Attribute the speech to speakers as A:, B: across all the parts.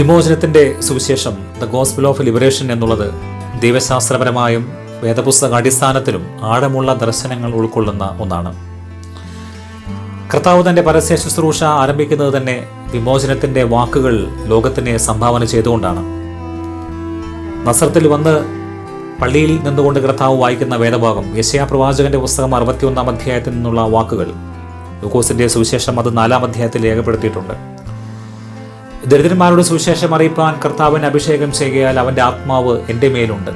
A: വിമോചനത്തിന്റെ സുവിശേഷം the gospel of liberation എന്നുള്ളത് ദൈവശാസ്ത്രപരമായും വേദപുസ്തക അടിസ്ഥാനത്തിലും ആഴമുള്ള ദർശനങ്ങൾ ഉൾക്കൊള്ളുന്ന ഒന്നാണ്. കർത്താവ് തന്റെ പരസ്യ ശുശ്രൂഷ ആരംഭിക്കുന്നത് തന്നെ വിമോചനത്തിന്റെ വാക്കുകൾ ലോകത്തിന് സംഭാവന ചെയ്തുകൊണ്ടാണ്. നസറത്തിൽ വന്ന് പള്ളിയിൽ നിന്നുകൊണ്ട് കർത്താവ് വായിക്കുന്ന വേദഭാഗം യശയാ പ്രവാചകന്റെ പുസ്തകം അറുപത്തിയൊന്നാം അധ്യായത്തിൽ നിന്നുള്ള വാക്കുകൾ ലൂക്കോസിന്റെ സുവിശേഷം അത് നാലാം അധ്യായത്തിൽ രേഖപ്പെടുത്തിയിട്ടുണ്ട്. ദരിദ്രന്മാരുടെ സുവിശേഷം അറിയിപ്പാൻ കർത്താവിന് അഭിഷേകം ചെയ്യുകയാൽ അവന്റെ ആത്മാവ് എന്റെ മേലുണ്ട്.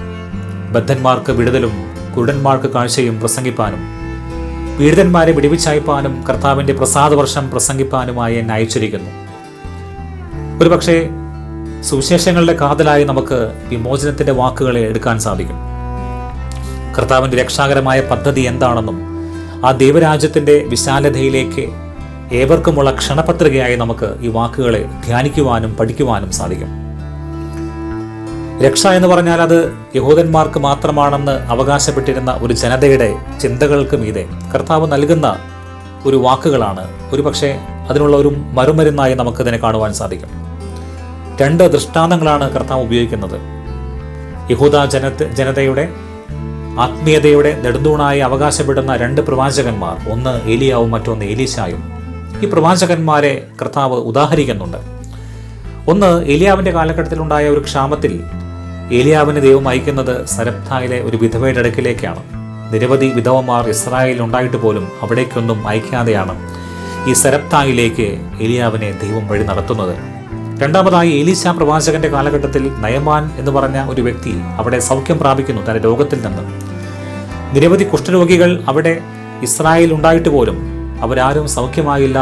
A: ബദ്ധന്മാർക്ക് വിടുതലും കുരുടന്മാർക്ക് കാഴ്ചയും പ്രസംഗിപ്പാനും പീഡിതന്മാരെ വിടിവിച്ചയപ്പാനും കർത്താവിന്റെ പ്രസാദവർഷം പ്രസംഗിപ്പാനുമായി എന്നെ അയച്ചിരിക്കുന്നു. ഒരുപക്ഷെ സുവിശേഷങ്ങളുടെ കാതലായി നമുക്ക് വിമോചനത്തിന്റെ വാക്കുകളെ എടുക്കാൻ സാധിക്കും. കർത്താവിന്റെ രക്ഷാകരമായ പദ്ധതി എന്താണെന്നും ആ ദൈവരാജ്യത്തിന്റെ വിശാലതയിലേക്ക് ഏവർക്കുമുള്ള ക്ഷണപത്രികയായി നമുക്ക് ഈ വാക്കുകളെ ധ്യാനിക്കുവാനും പഠിക്കുവാനും സാധിക്കും. രക്ഷ എന്ന് പറഞ്ഞാൽ അത് യഹൂദന്മാർക്ക് മാത്രമാണെന്ന് അവകാശപ്പെട്ടിരുന്ന ഒരു ജനതയുടെ ചിന്തകൾക്ക് മീതെ കർത്താവ് നൽകുന്ന ഒരു വാക്കുകളാണ്. ഒരു പക്ഷേ അതിനുള്ള ഒരു മറുമരുന്നായി നമുക്കതിനെ കാണുവാൻ സാധിക്കും. രണ്ട് ദൃഷ്ടാന്തങ്ങളാണ് കർത്താവ് ഉപയോഗിക്കുന്നത്. യഹൂദ ജന ജനതയുടെ ആത്മീയതയുടെ നെടുന്തൂണായി അവകാശപ്പെടുന്ന രണ്ട് പ്രവാചകന്മാർ ഒന്ന് ഏലിയാവും മറ്റൊന്ന് ഏലീശായും ഈ പ്രവാചകന്മാരെ കർത്താവ് ഉദാഹരിക്കുന്നുണ്ട്. ഒന്ന് ഏലിയാവിന്റെ കാലഘട്ടത്തിലുണ്ടായ ഒരു ക്ഷാമത്തിൽ ഏലിയാവിന് ദൈവം അയക്കുന്നത് സരപ്തായിലെ ഒരു വിധവയുടെ അടുക്കിലേക്കാണ്. നിരവധി വിധവമാർ ഇസ്രായേലിൽ ഉണ്ടായിട്ട് പോലും അവിടേക്കൊന്നും അയക്കാതെയാണ് ഈ സരപ്തായിലേക്ക് ഏലിയാവിനെ ദൈവം വഴി നടത്തുന്നത്. രണ്ടാമതായി ഏലീശ പ്രവാചകന്റെ കാലഘട്ടത്തിൽ നയമാൻ എന്ന് പറഞ്ഞ ഒരു വ്യക്തി അവിടെ സൗഖ്യം പ്രാപിക്കുന്നു തന്റെ രോഗത്തിൽ നിന്ന്. നിരവധി കുഷ്ഠരോഗികൾ അവിടെ ഇസ്രായേലിൽ ഉണ്ടായിട്ട് പോലും അവരാരും സൗഖ്യമായില്ല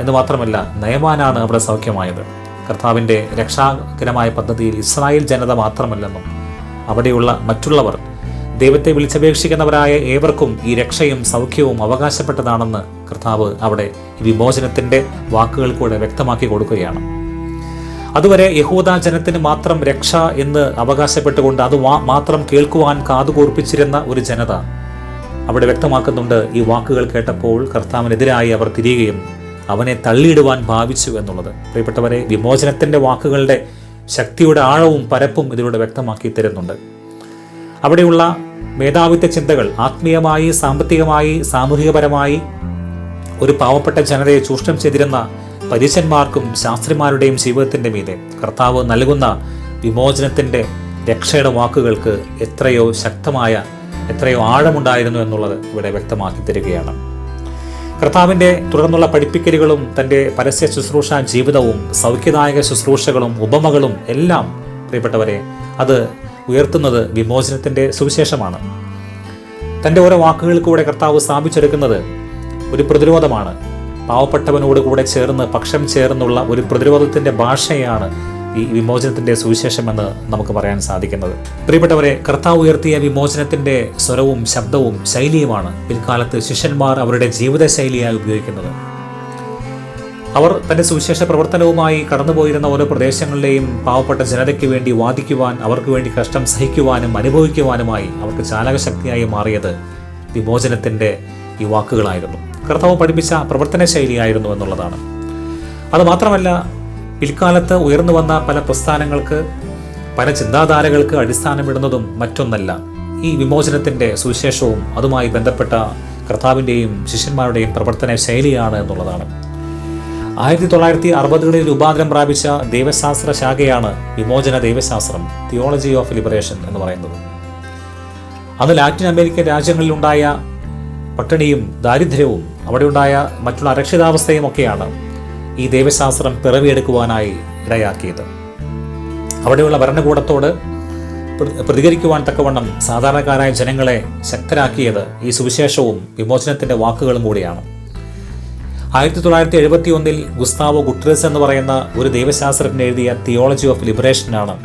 A: എന്ന് മാത്രമല്ല നയമാനാണ് അവിടെ സൗഖ്യമായത്. കർത്താവിന്റെ രക്ഷാകരമായ പദ്ധതിയിൽ ഇസ്രായേൽ ജനത മാത്രമല്ലെന്നും അവിടെയുള്ള മറ്റുള്ളവർ ദൈവത്തെ വിളിച്ചപേക്ഷിക്കുന്നവരായ ഏവർക്കും ഈ രക്ഷയും സൗഖ്യവും അവകാശപ്പെട്ടതാണെന്ന് കർത്താവ് അവിടെ വിമോചനത്തിന്റെ വാക്കുകൾ കൂടെ വ്യക്തമാക്കി കൊടുക്കുകയാണ്. അതുവരെ യഹൂദ ജനത്തിന് മാത്രം രക്ഷ എന്ന് അവകാശപ്പെട്ടുകൊണ്ട് അത് മാത്രം കേൾക്കുവാൻ കാതുകൂർപ്പിച്ചിരുന്ന ഒരു ജനത അവിടെ വ്യക്തമാക്കുന്നുണ്ട് ഈ വാക്കുകൾ കേട്ടപ്പോൾ കർത്താവിനെതിരായി അവർ തിരിയുകയും അവനെ തള്ളിയിടുവാൻ ഭാവിച്ചു എന്നുള്ളത്. പ്രിയപ്പെട്ടവരെ വിമോചനത്തിന്റെ വാക്കുകളുടെ ശക്തിയുടെ ആഴവും പരപ്പും ഇതിലൂടെ വ്യക്തമാക്കി തരുന്നുണ്ട്. അവിടെയുള്ള മേധാവിത്വ ചിന്തകൾ ആത്മീയമായി സാമ്പത്തികമായി സാമൂഹികപരമായി ഒരു പാവപ്പെട്ട ജനതയെ ചൂഷണം ചെയ്തിരുന്ന പരീശന്മാർക്കും ശാസ്ത്രിമാരുടെയും ജീവിതത്തിന്റെ മീതെ കർത്താവ് നൽകുന്ന വിമോചനത്തിന്റെ രക്ഷയുടെ വാക്കുകൾക്ക് എത്രയോ ശക്തമായ എത്രയോ ആഴമുണ്ടായിരുന്നു എന്നുള്ളത് ഇവിടെ വ്യക്തമാക്കി തരികയാണ്. കർത്താവിന്റെ തുടർന്നുള്ള പഠിപ്പിക്കലുകളും തന്റെ പരസ്യ ശുശ്രൂഷ ജീവിതവും സൗഖ്യദായക ശുശ്രൂഷകളും ഉപമകളും എല്ലാം പ്രിയപ്പെട്ടവരെ അത് ഉയർത്തുന്നത് വിമോചനത്തിന്റെ സുവിശേഷമാണ്. തന്റെ ഓരോ വാക്കുകൾക്കൂടെ കൂടെ കർത്താവ് സ്ഥാപിച്ചെടുക്കുന്നത് ഒരു പ്രതിരോധമാണ്. പാവപ്പെട്ടവനോട് കൂടെ ചേർന്ന് പക്ഷം ചേർന്നുള്ള ഒരു പ്രതിരോധത്തിന്റെ ഭാഷയാണ് ഈ വിമോചനത്തിന്റെ സുവിശേഷമെന്ന് നമുക്ക് പറയാൻ സാധിക്കുന്നത്. പ്രിയപ്പെട്ടവരെ കർത്താവ് ഉയർത്തിയ വിമോചനത്തിന്റെ സ്വരവും ശബ്ദവും ശൈലിയുമാണ് പിൽക്കാലത്ത് ശിഷ്യന്മാർ അവരുടെ ജീവിതശൈലിയായി ഉപയോഗിക്കുന്നത്. അവർ തന്റെ സുവിശേഷ പ്രവർത്തനവുമായി കടന്നുപോയിരുന്ന ഓരോ പ്രദേശങ്ങളിലെയും പാവപ്പെട്ട ജനതയ്ക്ക് വേണ്ടി വാദിക്കുവാൻ അവർക്ക് വേണ്ടി കഷ്ടം സഹിക്കുവാനും അനുഭവിക്കുവാനുമായി അവർക്ക് ചാലകശക്തിയായി മാറിയത് വിമോചനത്തിന്റെ ഈ വാക്കുകളായിരുന്നു. കർത്താവ് പഠിപ്പിച്ച പ്രവർത്തന ശൈലിയായിരുന്നു എന്നുള്ളതാണ്. അത് മാത്രമല്ല പിൽക്കാലത്ത് ഉയർന്നു വന്ന പല പ്രസ്ഥാനങ്ങൾക്ക് പല ചിന്താധാരകൾക്ക് അടിസ്ഥാനമിടുന്നതും മറ്റൊന്നല്ല. ഈ വിമോചനത്തിന്റെ സുവിശേഷവും അതുമായി ബന്ധപ്പെട്ട കർത്താവിന്റെയും ശിഷ്യന്മാരുടെയും പ്രവർത്തന ശൈലിയാണ് എന്നുള്ളതാണ്. ആയിരത്തി തൊള്ളായിരത്തി അറുപതുകളിൽ രൂപാന്തരം പ്രാപിച്ച ദൈവശാസ്ത്ര ശാഖയാണ് വിമോചന ദൈവശാസ്ത്രം തിയോളജി ഓഫ് ലിബറേഷൻ എന്ന് പറയുന്നത്. അന്ന് ലാറ്റിൻ അമേരിക്കൻ രാജ്യങ്ങളിലുണ്ടായ പട്ടിണിയും ദാരിദ്ര്യവും അവിടെയുണ്ടായ മറ്റുള്ള അരക്ഷിതാവസ്ഥയും ഒക്കെയാണ്. ഈ ദൈവശാസ്ത്രം പിറവിയെടുക്കുവാനായി ഇടയാക്കിയത്. അവിടെയുള്ള ഭരണകൂടത്തോട് പ്ര- പ്രതികരിക്കുവാൻ തക്കവണ്ണം സാധാരണക്കാരായ ജനങ്ങളെ ശക്തരാക്കിയത് ഈ സുവിശേഷവും വിമോചനത്തിന്റെ വാക്കുകളും കൂടിയാണ്. ആയിരത്തി തൊള്ളായിരത്തി എഴുപത്തി ഒന്നിൽ ഗുസ്താവോ ഗുട്രസ് എന്ന് പറയുന്ന ഒരു ദൈവശാസ്ത്രജ്ഞൻ എഴുതിയ തിയോളജി ഓഫ് ലിബറേഷനാണ്.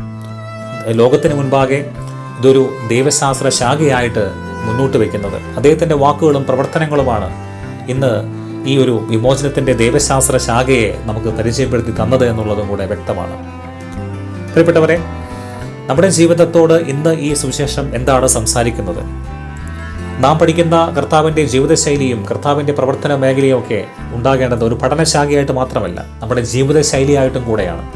A: ലോകത്തിന് മുൻപാകെ ഇതൊരു ദൈവശാസ്ത്ര ശാഖയായിട്ട് മുന്നോട്ട് വയ്ക്കുന്നത്. അദ്ദേഹത്തിന്റെ വാക്കുകളും പ്രവർത്തനങ്ങളുമാണ് ഇന്ന് ഈ ഒരു വിമോചനത്തിന്റെ ദൈവശാസ്ത്ര ശാഖയെ നമുക്ക് പരിചയപ്പെടുത്തി തന്നത് എന്നുള്ളതും കൂടെ വ്യക്തമാണ്. പ്രിയപ്പെട്ടവരെ നമ്മുടെ ജീവിതത്തോട് ഇന്ന് ഈ സുവിശേഷം എന്താണ് സംസാരിക്കുന്നത്? നാം പഠിക്കുന്ന കർത്താവിന്റെ ജീവിതശൈലിയും കർത്താവിന്റെ പ്രവർത്തന മേഖലയും ഒക്കെ ഉണ്ടാകേണ്ടത് ഒരു പഠനശാഖയായിട്ട് മാത്രമല്ല നമ്മുടെ ജീവിതശൈലിയായിട്ടും കൂടെയാണ്.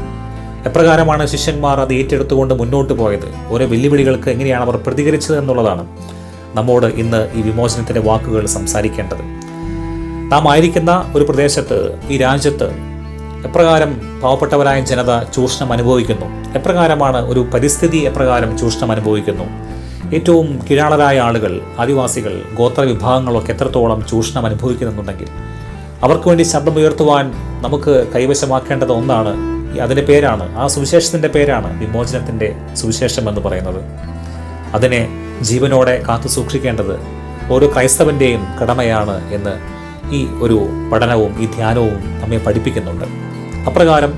A: എപ്രകാരമാണ് ശിഷ്യന്മാർ അത് ഏറ്റെടുത്തുകൊണ്ട് മുന്നോട്ട് പോയത്? ഓരോ വെല്ലുവിളികൾക്ക് എങ്ങനെയാണ് അവർ പ്രതികരിച്ചത് എന്നുള്ളതാണ് നമ്മോട് ഇന്ന് ഈ വിമോചനത്തിന്റെ വാക്കുകൾ സംസാരിക്കേണ്ടത്. നാം ആയിരിക്കുന്ന ഒരു പ്രദേശത്ത് ഈ രാജ്യത്ത് എപ്രകാരം പാവപ്പെട്ടവരായ ജനത ചൂഷണം അനുഭവിക്കുന്നു. എപ്രകാരമാണ് ഒരു പരിസ്ഥിതി എപ്രകാരം ചൂഷണം അനുഭവിക്കുന്നു. ഏറ്റവും കീഴാളരായ ആളുകൾ ആദിവാസികൾ ഗോത്ര വിഭാഗങ്ങളൊക്കെ എത്രത്തോളം ചൂഷണം അനുഭവിക്കുന്നുണ്ടെങ്കിൽ അവർക്ക് വേണ്ടി ശബ്ദമുയർത്തുവാൻ നമുക്ക് കൈവശമാക്കേണ്ടത് ഒന്നാണ് അതിന്റെ പേരാണ്. ആ സുവിശേഷത്തിന്റെ പേരാണ് വിമോചനത്തിന്റെ സുവിശേഷം എന്ന് പറയുന്നത്. അതിനെ ജീവനോടെ കാത്തു സൂക്ഷിക്കേണ്ടത് ഓരോ ക്രൈസ്തവന്റെയും കടമയാണ് എന്ന് ഈ ഒരു പഠനവും ഈ ധ്യാനവും നമ്മെ പഠിപ്പിക്കുന്നുണ്ട്. അപ്രകാരം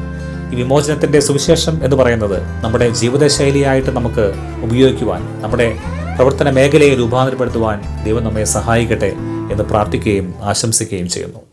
A: ഈ വിമോചനത്തിന്റെ സുവിശേഷം എന്ന് പറയുന്നത് നമ്മുടെ ജീവിതശൈലിയായിട്ട് നമുക്ക് ഉപയോഗിക്കുവാൻ നമ്മുടെ പ്രവർത്തന മേഖലയെ രൂപാന്തരപ്പെടുത്തുവാൻ ദൈവം നമ്മെ സഹായിക്കട്ടെ എന്ന് പ്രാർത്ഥിക്കുകയും ആശംസിക്കുകയും ചെയ്യുന്നു.